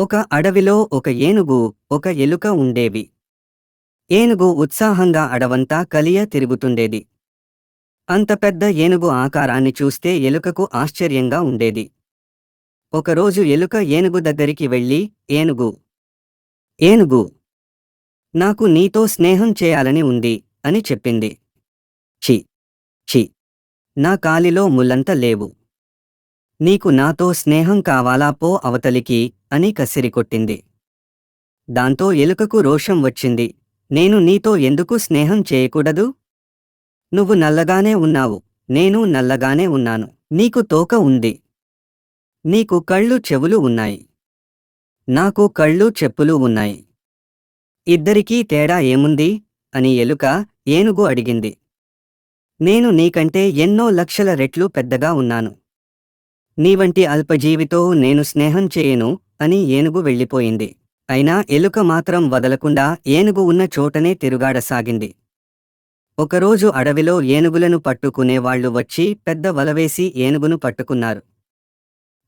ఒక అడవిలో ఒక ఏనుగు ఒక ఎలుక ఉండేవి. ఏనుగు ఉత్సాహంగా అడవంతా కలియ తిరుగుతుండేది. అంత పెద్ద ఏనుగు ఆకారాన్ని చూస్తే ఎలుకకు ఆశ్చర్యంగా ఉండేది. ఒకరోజు ఎలుక ఏనుగు దగ్గరికి వెళ్ళి ఏనుగు ఏనుగు నాకు నీతో స్నేహం చేయాలని ఉంది అని చెప్పింది. చి చి నా కాలిలో ముల్లంత లేవు. నీకు నాతో స్నేహం కావాలా పో అవతలికి అని కసిరికొట్టింది దాంతో ఎలుకకు రోషం వచ్చింది. నేను నీతో ఎందుకు స్నేహం చేయకూడదు? నువ్వు నల్లగానే ఉన్నావు. నేను నల్లగానే ఉన్నాను. నీకు తోక ఉంది. నీకు కళ్ళు చెవులు ఉన్నాయి. నాకు కళ్ళు చెప్పులు ఉన్నాయి. ఇద్దరికీ తేడా ఏముంది? అని ఎలుక ఏనుగు అడిగింది. నేను నీకంటే ఎన్నో లక్షల రెట్లు పెద్దగా ఉన్నాను. నీ వంటి అల్పజీవితో నేను స్నేహం చేయను అని ఏనుగు వెళ్ళిపోయింది. అయినా ఎలుక మాత్రం వదలకుండా ఏనుగు ఉన్న చోటనే తిరుగాడసాగింది. ఒకరోజు అడవిలో ఏనుగులను పట్టుకునేవాళ్ళు వచ్చి పెద్ద వలవేసి ఏనుగును పట్టుకున్నారు.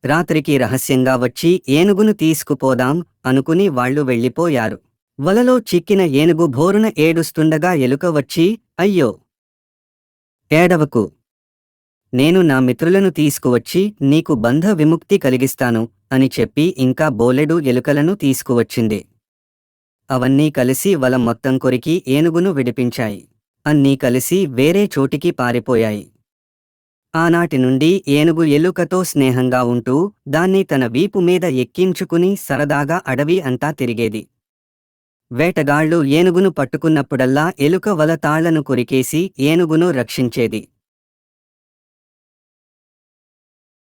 రాత్రికి రహస్యంగా వచ్చి ఏనుగును తీసుకుపోదాం అనుకుని వాళ్ళు వెళ్ళిపోయారు. వలలో చిక్కిన ఏనుగు భోరున ఏడుస్తుండగా ఎలుక వచ్చి అయ్యో! ఏడవకు! నేను నా మిత్రులను తీసుకువచ్చి నీకు బంధ విముక్తి కలిగిస్తాను అని చెప్పి ఇంకా బోలెడు ఎలుకలను తీసుకువచ్చింది. అవన్నీ కలిసి వల మొత్తం కొరికి ఏనుగును విడిపించాయి. అన్నీ కలిసి వేరే చోటికి పారిపోయాయి. ఆనాటి నుండి ఏనుగు ఎలుకతో స్నేహంగా ఉంటూ దాన్ని తన వీపు మీద ఎక్కించుకుని సరదాగా అడవి అంతా తిరిగేది. వేటగాళ్ళు ఏనుగును పట్టుకున్నప్పుడల్లా ఎలుక వల తాళ్ళను కొరికేసి ఏనుగును రక్షించేది.